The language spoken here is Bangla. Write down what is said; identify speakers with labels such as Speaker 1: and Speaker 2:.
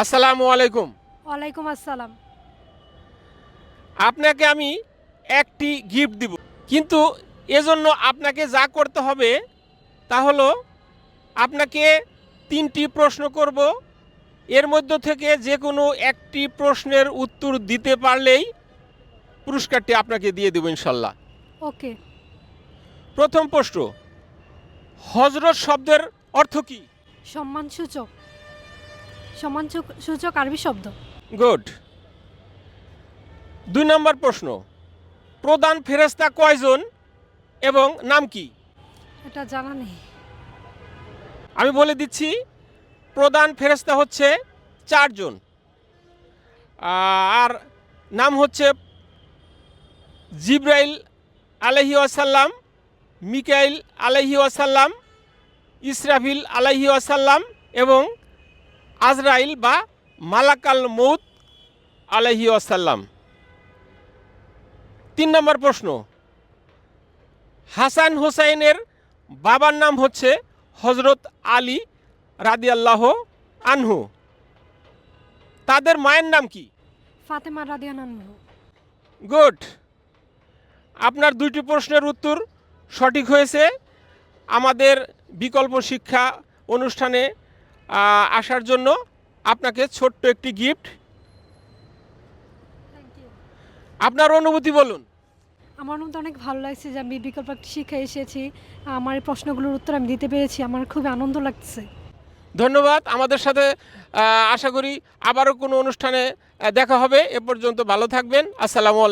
Speaker 1: আসসালামু আলাইকুম।
Speaker 2: ওয়ালাইকুম আসসালাম।
Speaker 1: আপনাকে আমি একটি গিফট দিব। কিন্তু এজন্য আপনাকে যা করতে হবে তা হলো আপনাকে তিনটি প্রশ্ন করব। এর মধ্য থেকে যে কোনো একটি প্রশ্নের উত্তর দিতে পারলেই পুরস্কারটি আপনাকে দিয়ে দেবো ইনশাল্লাহ।
Speaker 2: ওকে।
Speaker 1: প্রথম প্রশ্ন হজরত শব্দের অর্থ কী?
Speaker 2: সম্মান সূচক সূচক আরবি শব্দ।
Speaker 1: গুড। দুই নম্বর প্রশ্ন। প্রধান ফেরেস্তা কয়জন এবং নাম কি?
Speaker 2: এটা জানা নেই।
Speaker 1: আমি বলে দিচ্ছি প্রধান ফেরেস্তা হচ্ছে চারজন। আর নাম হচ্ছে জিব্রাইল আলহি আসাল্লাম মিকাইল আলহি আসাল্লাম ইসরাফিল আলহি আসাল্লাম এবং আজরাইল বা মালাকাল মৌত আলহি আসাল্লাম তিন নম্বর প্রশ্ন। হাসান হোসাইনের বাবার নাম হচ্ছে হজরত আলী রাদিয়াল্লাহ আনহু। তাদের মায়ের নাম কি?
Speaker 2: ফাতেমা রাদিয়ানান্নু
Speaker 1: গুড। আপনার দুইটি প্রশ্নের উত্তর সঠিক হয়েছে। আমাদের বিকল্প শিক্ষা অনুষ্ঠানে আসার জন্য আপনাকে ছোট্ট একটি গিফট আপনার অনুভূতি বলুন।
Speaker 2: আমার মতো অনেক ভালো লাগছে যে আমি বিকল্প একটি শিক্ষা এসেছি। আমার প্রশ্নগুলোর উত্তর আমি দিতে পেরেছি। আমার খুব আনন্দ লাগছে।
Speaker 1: ধন্যবাদ। আমাদের সাথে আশা করি আবারও কোনো অনুষ্ঠানে দেখা হবে। এ পর্যন্ত ভালো থাকবেন। আসসালামু আলাইকুম।